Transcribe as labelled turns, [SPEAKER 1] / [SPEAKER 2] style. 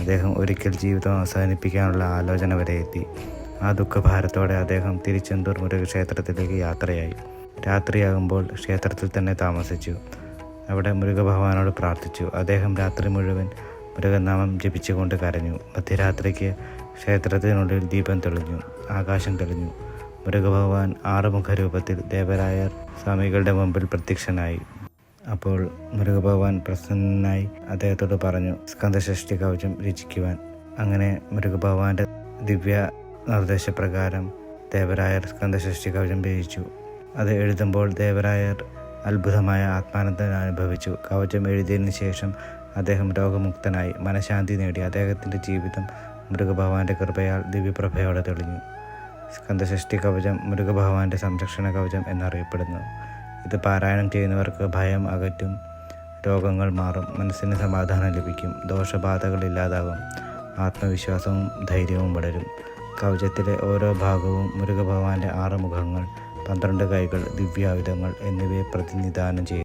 [SPEAKER 1] അദ്ദേഹം ഒരിക്കൽ ജീവിതം അവസാനിപ്പിക്കാനുള്ള ആലോചന വരെ എത്തി. ആ ദുഃഖഭാരത്തോടെ അദ്ദേഹം തിരുച്ചെന്തൂർ മുരുകക്ഷേത്രത്തിലേക്ക് യാത്രയായി. രാത്രിയാകുമ്പോൾ ക്ഷേത്രത്തിൽ തന്നെ താമസിച്ചു. അവിടെ മുരുകഭഗവാനോട് പ്രാർത്ഥിച്ചു. അദ്ദേഹം രാത്രി മുഴുവൻ മുരുകനാമം ജപിച്ചുകൊണ്ട് കരഞ്ഞു. മധ്യരാത്രിക്ക് ക്ഷേത്രത്തിനുള്ളിൽ ദീപം തെളിഞ്ഞു. ആകാശം തെളിഞ്ഞു. മുരുകഭഗവാൻ ആറുമുഖ രൂപത്തിൽ ദേവരായർ സ്വാമികളുടെ മുമ്പിൽ പ്രത്യക്ഷനായി. അപ്പോൾ മുരുകഭഗവാൻ പ്രസന്നനായി അദ്ദേഹത്തോട് പറഞ്ഞു സ്കന്ദഷഷ്ടി കവചം രചിക്കുവാൻ. അങ്ങനെ മുരുകഭഗവാന്റെ ദിവ്യ നിർദ്ദേശപ്രകാരം ദേവരായർ സ്കന്ദഷഷ്ടി കവചം രചിച്ചു. അത് എഴുതുമ്പോൾ ദേവരായർ അത്ഭുതമായ ആത്മാനന്ദം അനുഭവിച്ചു. കവചം എഴുതിയതിനു ശേഷം അദ്ദേഹം രോഗമുക്തനായി. മനഃശാന്തി നേടി. അദ്ദേഹത്തിന്റെ ജീവിതം മൃഗഭഗവാന്റെ കൃപയാൽ ദിവ്യപ്രഭയോടെ തെളിഞ്ഞു. സ്കന്ധഷ്ടി കവചം മൃഗഭഗവാന്റെ സംരക്ഷണ കവചം എന്നറിയപ്പെടുന്നു. ഇത് പാരായണം ചെയ്യുന്നവർക്ക് ഭയം അകറ്റും. രോഗങ്ങൾ മാറും. മനസ്സിന് സമാധാനം ലഭിക്കും. ദോഷബാധകൾ ഇല്ലാതാകും. ആത്മവിശ്വാസവും ധൈര്യവും വളരും കവചത്തിലെ ഓരോ ഭാഗവും മുരുകഭഗവാന്റെ ആറ് മുഖങ്ങൾ പന്ത്രണ്ട് കൈകൾ ദിവ്യായുധങ്ങൾ എന്നിവയെ പ്രതിനിധാനം ചെയ്യുന്നു